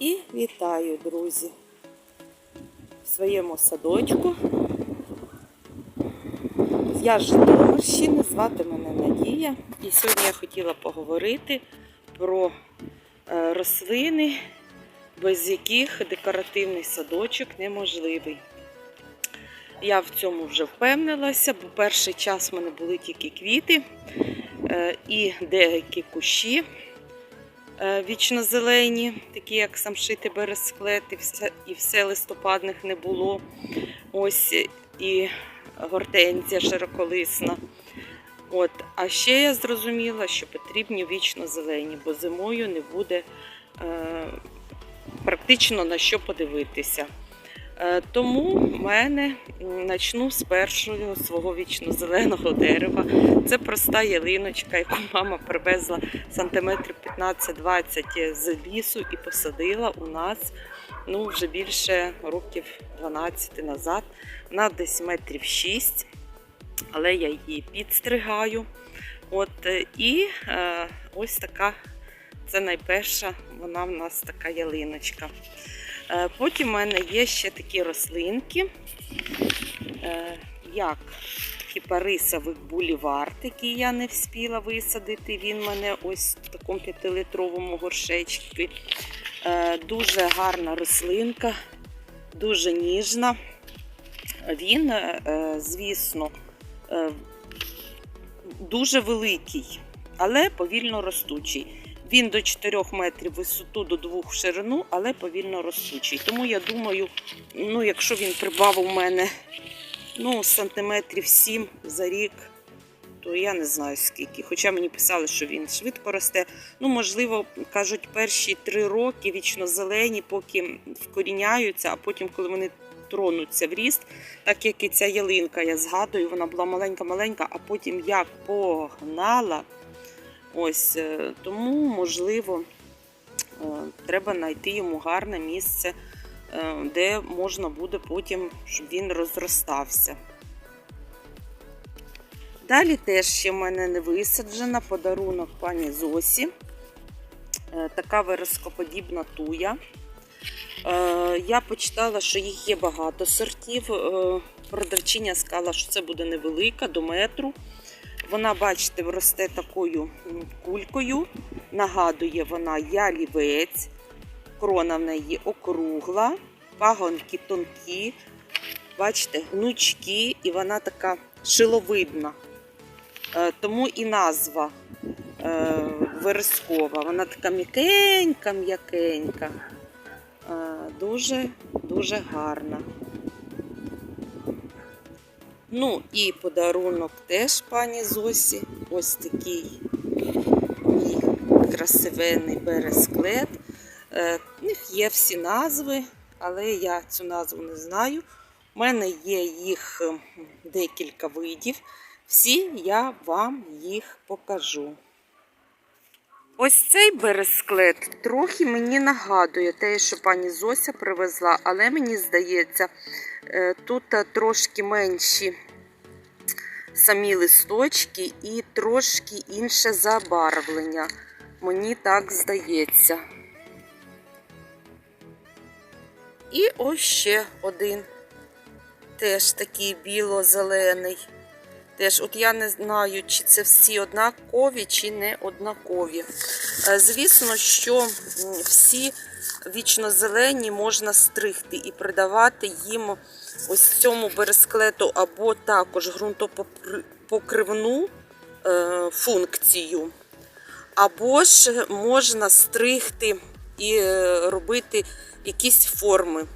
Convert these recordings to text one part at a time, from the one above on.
І вітаю, друзі, в своєму садочку. Я з Житомирщини, звати мене Надія. І сьогодні я хотіла поговорити про е, рослини, без яких декоративний садочок неможливий. Я в цьому вже впевнилася, бо перший час в мене були тільки квіти е, і деякі кущі вічнозелені, такі як самшити бересклет, і все, і все листопадних не було. Ось і гортензія широколисна. От. А ще я зрозуміла, що потрібні вічно зелені, бо зимою не буде е, практично на що подивитися. Е, тому в мене м, начну з першого свого вічно-зеленого дерева. Це проста ялиночка, яку мама привезла сантиметрів 15-20 з лісу і посадила у нас ну, вже більше років 12 назад. Вона десь метрів 6, але я її підстригаю. От, е, і е, ось така, це найперша, вона в нас така ялиночка. Е, Потім в мене є ще такі рослинки, е, як кіпарисовий бульвар, який я не вспіла висадити. Він в мене ось в такому 5-литровому горшечку. Е, Дуже гарна рослинка, дуже ніжна. Він, звісно, дуже великий, але повільно ростучий. Він до 4 метрів висоту, до 2 в ширину, але повільно ростучий. Тому я думаю, ну, якщо він прибав у мене ну, сантиметрів 7 за рік, то я не знаю скільки. Хоча мені писали, що він швидко росте. Ну, можливо, кажуть, перші 3 роки вічно зелені, поки вкоріняються, а потім, коли вони тронуться в ріст, так як і ця ялинка, я згадую, вона була маленька-маленька, а потім як погнала. Ось е, тому, можливо, е, треба знайти йому гарне місце, е, де можна буде потім, щоб він розростався. Далі теж ще в мене не висаджена подарунок пані Зосі. Така виразкоподібна туя. Я почитала, що їх є багато сортів. Продавчиня сказала, що це буде невелика, до метру. Вона, бачите, росте такою кулькою. Нагадує вона ялівець, крона в неї округла, пагонки тонкі, бачите, гнучкі, і вона така шиловидна. Е, Тому і назва е, верескова. Вона така м'якенька, м'якенька. Е, Дуже, дуже гарна. Ну і подарунок теж пані Зосі. Ось такий мій красивенний бересклет. Е, В них є всі назви, але я цю назву не знаю. У мене є їх декілька видів. Всі я вам їх покажу. Ось цей бересклет трохи мені нагадує те, що пані Зося привезла, але мені здається, е, тут трошки менші самі листочки і трошки інше забарвлення. Мені так здається. І ось ще один. Теж такий біло-зелений. Теж, от я не знаю, чи це всі однакові, чи не однакові. Е, Звісно, що всі вічно-зелені можна стригти і придавати їм ось цьому бересклету або також ґрунтопокривну е, функцію. Або ж можна стригти і е, робити якісь форми.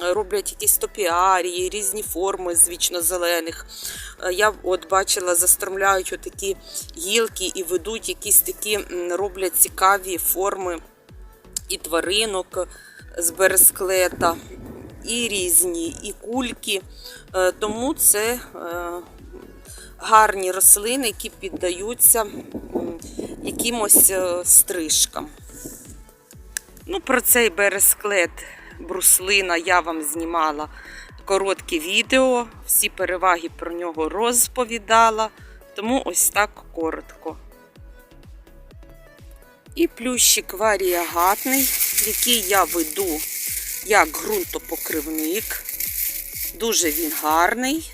Роблять якісь топіарії, різні форми з вічно-зелених. Е, Я от бачила, застромляють отакі гілки і ведуть якісь такі, роблять цікаві форми і тваринок з бересклета, і різні, і кульки. Е, Тому це е, гарні рослини, які піддаються якимось е, стрижкам. Ну, про цей бересклет бруслина я вам знімала коротке відео, всі переваги про нього розповідала, тому ось так коротко. І плющик варіагатний. який я веду як ґрунтопокривник. Дуже він гарний.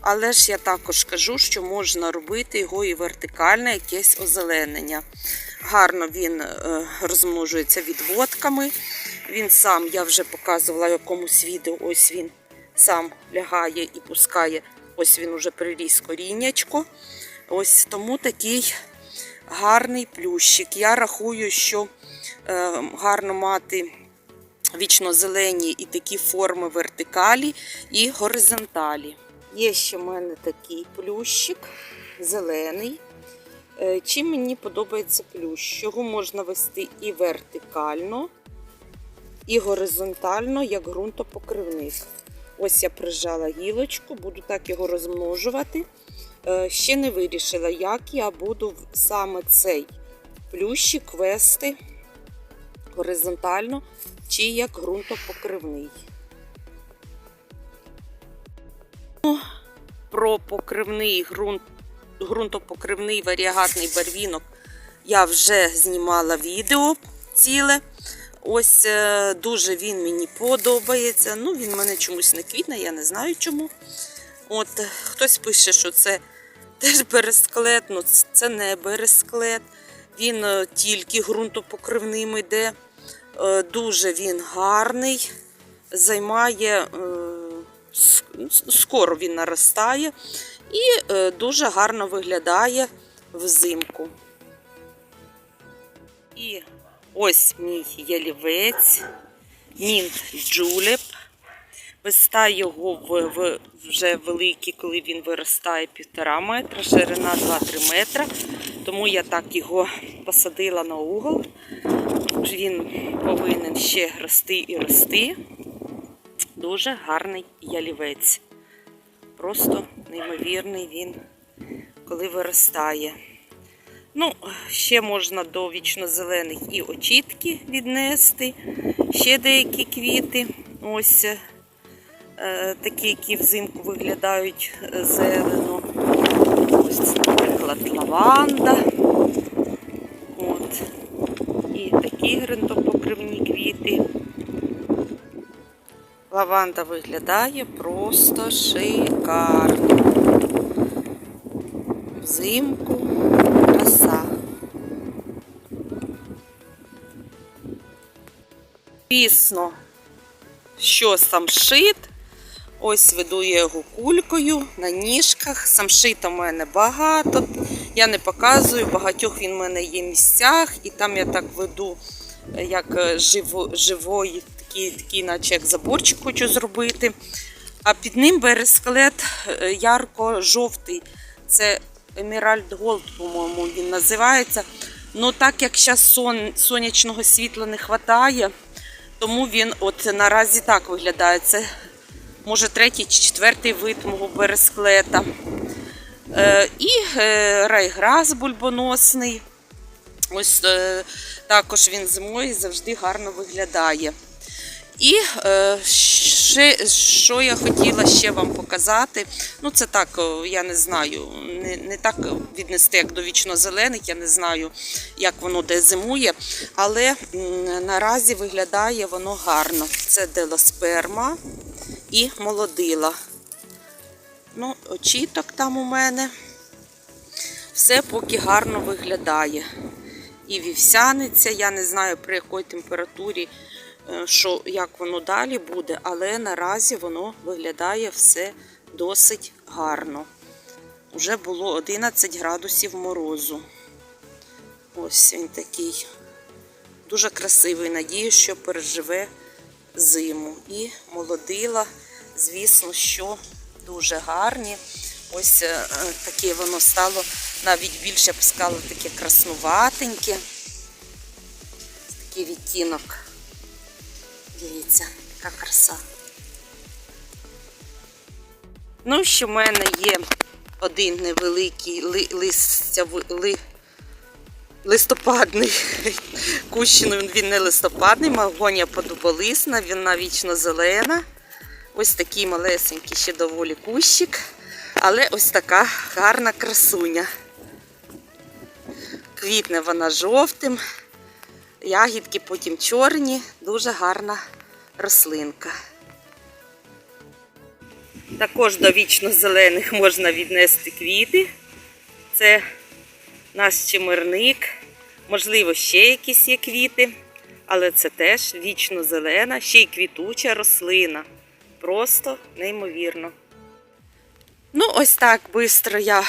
Але ж я також кажу, що можна робити його і вертикальне якесь озеленення. Гарно він е, розмножується відводками. Він сам, я вже показувала якомусь відео, ось він сам лягає і пускає. Ось він уже приріс коріннячко. Ось тому такий гарний плющик. Я рахую, що е, гарно мати вічно зелені і такі форми вертикалі і горизонталі. Є ще в мене такий плющик зелений. Е, Чим мені подобається плющ? Його можна вести і вертикально, і горизонтально, як ґрунтопокривник. Ось я прижала гілочку, буду так його розмножувати. Е, Ще не вирішила, як я буду саме цей плющик вести горизонтально чи як ґрунтопокривний. Ну, Про покривний ґрунт, ґрунтопокривний варіагатний барвінок я вже знімала відео ціле. Ось е, дуже він мені подобається. Ну, він мене чомусь не квітне, я не знаю чому. От хтось пише, що це теж бересклет, ну це не бересклет. Він е, тільки ґрунтопокривним йде. Е, Дуже він гарний, займає с- скоро він наростає і дуже гарно виглядає взимку. І ось мій ялівець, мінт джулеп. Висота його в, в вже великий, коли він виростає півтора метра, ширина 2-3 метра. Тому я так його посадила на угол. Він повинен ще рости і рости. Дуже гарний ялівець. Просто неймовірний він, коли виростає. Ну, ще можна до вічно-зелених і очітки віднести, ще деякі квіти. Ось е, такі, які взимку виглядають е, зелено. Ось, наприклад, лаванда. От. І такі ґрунтопокривні квіти. Лаванда виглядає просто шикарно. Взимку краса. Звісно, що самшит. Ось веду я його кулькою на ніжках. Самшита в мене багато. Я не показую, багатьох він в мене є місцях, і там я так веду, е, як е, живо, живої, такий, такий, наче як заборчик хочу зробити. А під ним берескелет е, ярко-жовтий. Це Emerald Gold, по-моєму, він називається. Ну, так як зараз сон, сонячного світла не вистачає, тому він от наразі так виглядає. Це може третій чи четвертий вид мого бересклета. Е, і е, райграс бульбоносний. Ось е, також він зимою завжди гарно виглядає. І е, ще, що я хотіла ще вам показати. Ну, це так, я не знаю, не, не так віднести, як до вічно-зелених, я не знаю, як воно де зимує. Але наразі виглядає воно гарно. Це делосперма і молодила. Ну, очіток там у мене. Все поки гарно виглядає. І вівсяниця, я не знаю при якій температурі, е, що, як воно далі буде, але наразі воно виглядає все досить гарно. Уже було 11 градусів морозу. Ось він такий. Дуже красивий. Надію, що переживе зиму. І молодила, звісно, що дуже гарні. Ось е, е, таке воно стало навіть більше я б сказала, таке краснуватеньке. Такий відтінок. Дивіться, яка краса. Ну, ще в мене є один невеликий ли, листяв- ли, листопадний кущ, ну він не листопадний, магонія подоболисна, він вічно зелена. Ось такий малесенький ще доволі кущик, але ось така гарна красуня. Квітне вона жовтим, ягідки потім чорні, дуже гарна рослинка. Також до вічно зелених можна віднести квіти. Це наш чимирник, можливо, ще якісь є квіти, але це теж вічно зелена, ще й квітуча рослина. Просто неймовірно. Ну, ось так швидко я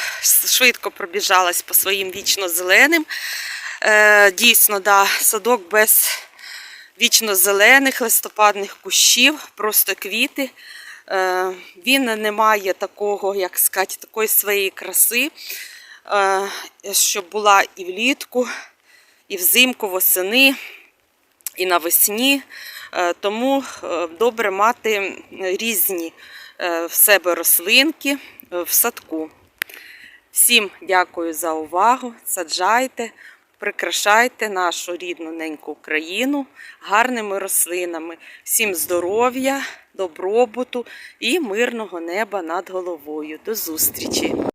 швидко пробіжалась по своїм вічно зеленим. Е, дійсно, да, садок без вічно зелених листопадних кущів, просто квіти. Е, він не має такого, як сказати, такої своєї краси, е, щоб була і влітку, і взимку, восени, і навесні. Тому добре мати різні в себе рослинки в садку. Всім дякую за увагу. Саджайте, прикрашайте нашу рідну неньку Україну гарними рослинами. Всім здоров'я, добробуту і мирного неба над головою. До зустрічі!